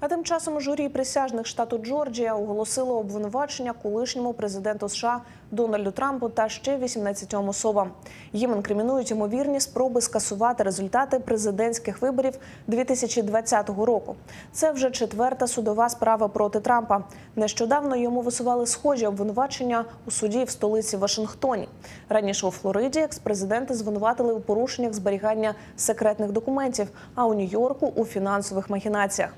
А тим часом журі присяжних штату Джорджія оголосило обвинувачення колишньому президенту США Дональду Трампу та ще 18 особам. Їм інкримінують ймовірні спроби скасувати результати президентських виборів 2020 року. Це вже четверта судова справа проти Трампа. Нещодавно йому висували схожі обвинувачення у суді в столиці Вашингтоні. Раніше у Флориді експрезиденти звинуватили у порушеннях зберігання секретних документів, а у Нью-Йорку у фінансових махінаціях.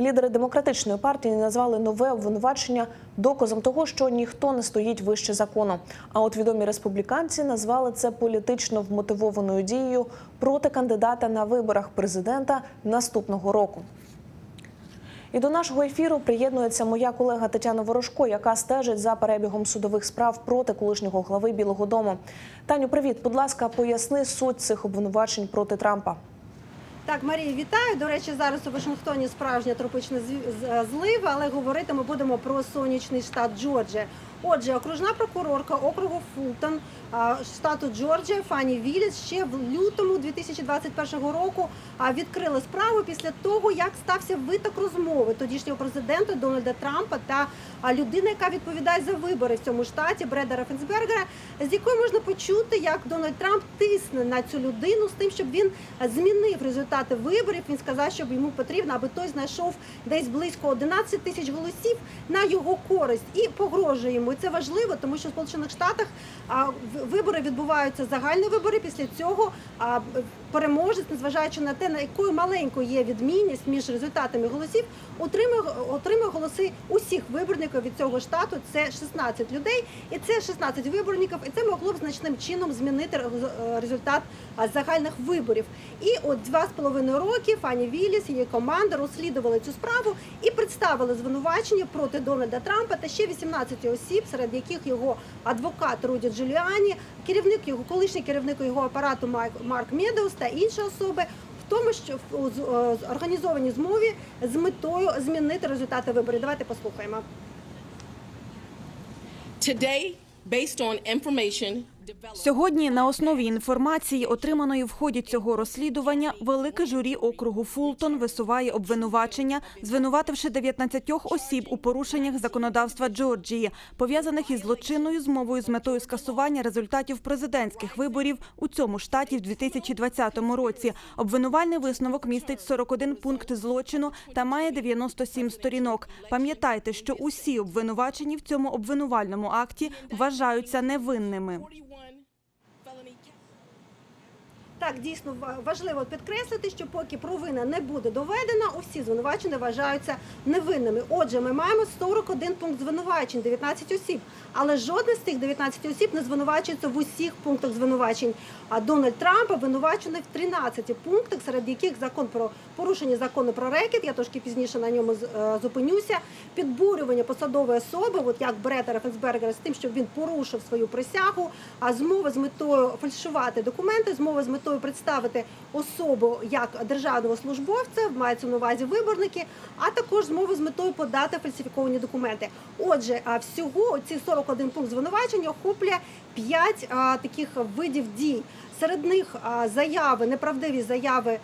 Лідери демократичної партії назвали нове обвинувачення доказом того, що ніхто не стоїть вище закону. А от відомі республіканці назвали це політично вмотивованою дією проти кандидата на виборах президента наступного року. І до нашого ефіру приєднується моя колега Тетяна Ворожко, яка стежить за перебігом судових справ проти колишнього глави Білого Дому. Таню, привіт, будь ласка, поясни суть цих обвинувачень проти Трампа. Так, Марія, вітаю. До речі, зараз у Вашингтоні справжня тропічна злива, але говорити ми будемо про сонячний штат Джорджія. Отже, окружна прокурорка округу Фултон штату Джорджія Фані Віліс ще в лютому 2021 року відкрила справу після того, як стався виток розмови тодішнього президента Дональда Трампа та людини, яка відповідає за вибори в цьому штаті Бреда Рафенсбергера, з якою можна почути, як Дональд Трамп тисне на цю людину з тим, щоб він змінив результати виборів. Він сказав, що йому потрібно, аби той знайшов десь близько 11 тисяч голосів на його користь і погрожує йому. І це важливо, тому що в Сполучених Штатах вибори відбуваються загальні вибори. Після цього переможець, незважаючи на те, на якою маленькою є відмінність між результатами голосів, отримує отримує голоси усіх виборників від цього штату. Це 16 людей, і це 16 виборників, і це могло б значним чином змінити результат загальних виборів. І от два з половиною роки Фані Вілліс і її команда розслідували цю справу і представили звинувачення проти Дональда Трампа та ще 18 осіб, серед яких його адвокат Руді Джуліані, керівник його колишній керівник його апарату Марк Медеус та інші особи. В тому, що в е, організованій змові з метою змінити результати виборів. Давайте послухаємо. Today, based on information Сьогодні на основі інформації, отриманої в ході цього розслідування, велике журі округу Фултон висуває обвинувачення, звинувативши 19 осіб у порушеннях законодавства Джорджії, пов'язаних із злочинною змовою з метою скасування результатів президентських виборів у цьому штаті в 2020 році. Обвинувальний висновок містить 41 пункт злочину та має 97 сторінок. Пам'ятайте, що усі обвинувачені в цьому обвинувальному акті вважаються невинними. 41 Так, дійсно важливо підкреслити, що поки провина не буде доведена, усі звинувачені вважаються невинними. Отже, ми маємо 41 пункт звинувачень, 19 осіб, але жодне з цих 19 осіб не звинувачується в усіх пунктах звинувачень. А Дональд Трамп обвинувачений в 13 пунктах, серед яких закон про порушення закону про рекет, я трошки пізніше на ньому е, зупинюся, підбурювання посадової особи, от як Брета Рафенсбергера, з тим, щоб він порушив свою присягу, а змова з метою фальшувати документи, змова з метою представити особу як державного службовця, мається на увазі виборники, а також змова з метою подати фальсифіковані документи. Отже, всього ці 41 пункт звинувачення охоплює 5 таких видів дій. Серед них заяви, неправдиві заяви е,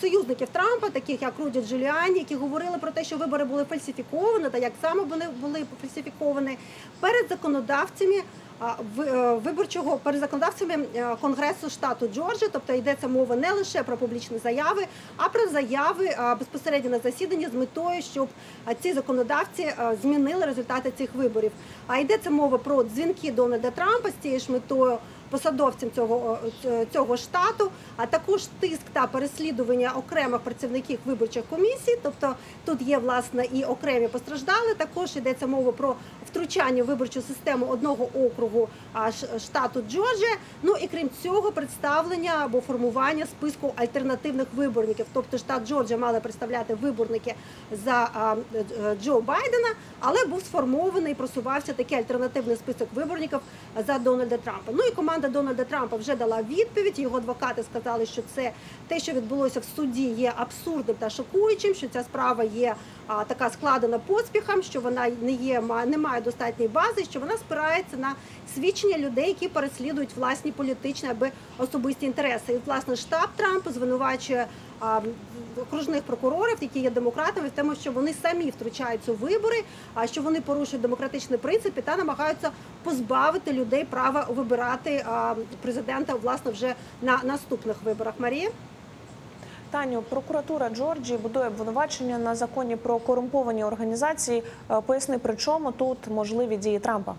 союзників Трампа, таких як Руді Джуліані, які говорили про те, що вибори були фальсифіковані, та як саме вони були фальсифіковані перед законодавцями. Е, Виборчого перед законодавцями е, Конгресу штату Джорджія, тобто йдеться мова не лише про публічні заяви, а про заяви безпосередньо на засіданні з метою, щоб ці законодавці змінили результати цих виборів. А йдеться мова про дзвінки Дональда Трампа з цією ж метою посадовцям цього, цього штату, а також тиск та переслідування окремих працівників виборчих комісій. Тобто тут є власне і окремі постраждали. Також йдеться мова про втручання в виборчу систему одного округу штату Джорджія. Ну і крім цього, представлення або формування списку альтернативних виборників. Тобто штат Джорджія мали представляти виборники за Джо Байдена, але був сформований і просувався такий альтернативний список виборників за Дональда Трампа. Ну і команда Дональда Трампа вже дала відповідь. Його адвокати сказали, що це те, що відбулося в суді, є абсурдним та шокуючим. Що ця справа є а, така складена поспіхом, що вона не є не має достатньої бази, що вона спирається на свідчення людей, які переслідують власні політичні або особисті інтереси. І власне штаб Трампа звинувачує а, окружних прокурорів, які є демократами, в тому, що вони самі втручаються у вибори, а що вони порушують демократичні принципи та намагаються позбавити людей права вибирати а, президента власне вже на наступних виборах. Марія. Таню, прокуратура Джорджії будує обвинувачення на законі про корумповані організації. Е, Поясни, при чому тут можливі дії Трампа?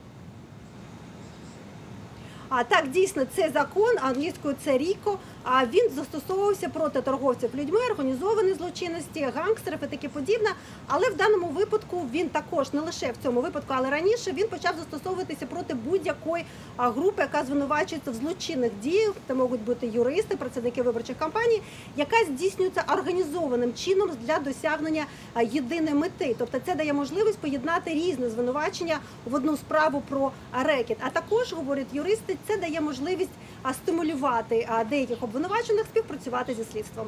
А так дійсно це закон англійською це ріко. А він застосовувався проти торговців людьми, організованої злочинності, гангстерів і таке подібне. Але в даному випадку він також не лише в цьому випадку, але раніше він почав застосовуватися проти будь-якої групи, яка звинувачується в злочинних діях. Це можуть бути юристи, працівники виборчих кампаній, яка здійснюється організованим чином для досягнення єдиної мети. Тобто це дає можливість поєднати різні звинувачення в одну справу про рекет. А також говорять юристи, це дає можливість стимулювати деяких обвинувачених співпрацювати зі слідством.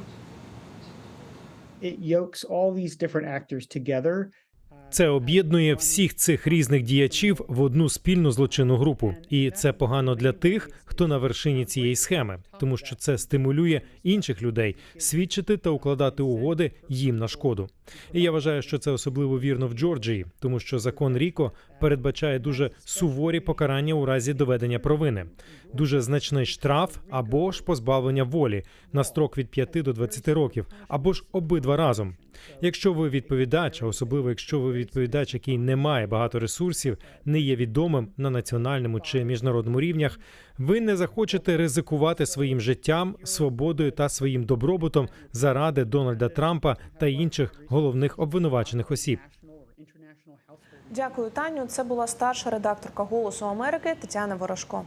it yokes all these different actors together. Це об'єднує всіх цих різних діячів в одну спільну злочинну групу, і це погано для тих, хто на вершині цієї схеми, тому що це стимулює інших людей свідчити та укладати угоди їм на шкоду. І я вважаю, що це особливо вірно в Джорджії, тому що закон Ріко передбачає дуже суворі покарання у разі доведення провини, дуже значний штраф або ж позбавлення волі на строк від 5 до 20 років, або ж обидва разом. Якщо ви відповідач, особливо якщо ви відповідач, який не має багато ресурсів, не є відомим на національному чи міжнародному рівнях, ви не захочете ризикувати своїм життям, свободою та своїм добробутом заради Дональда Трампа та інших головних обвинувачених осіб. Дякую, Таню. Це була старша редакторка Голосу Америки Тетяна Ворожко.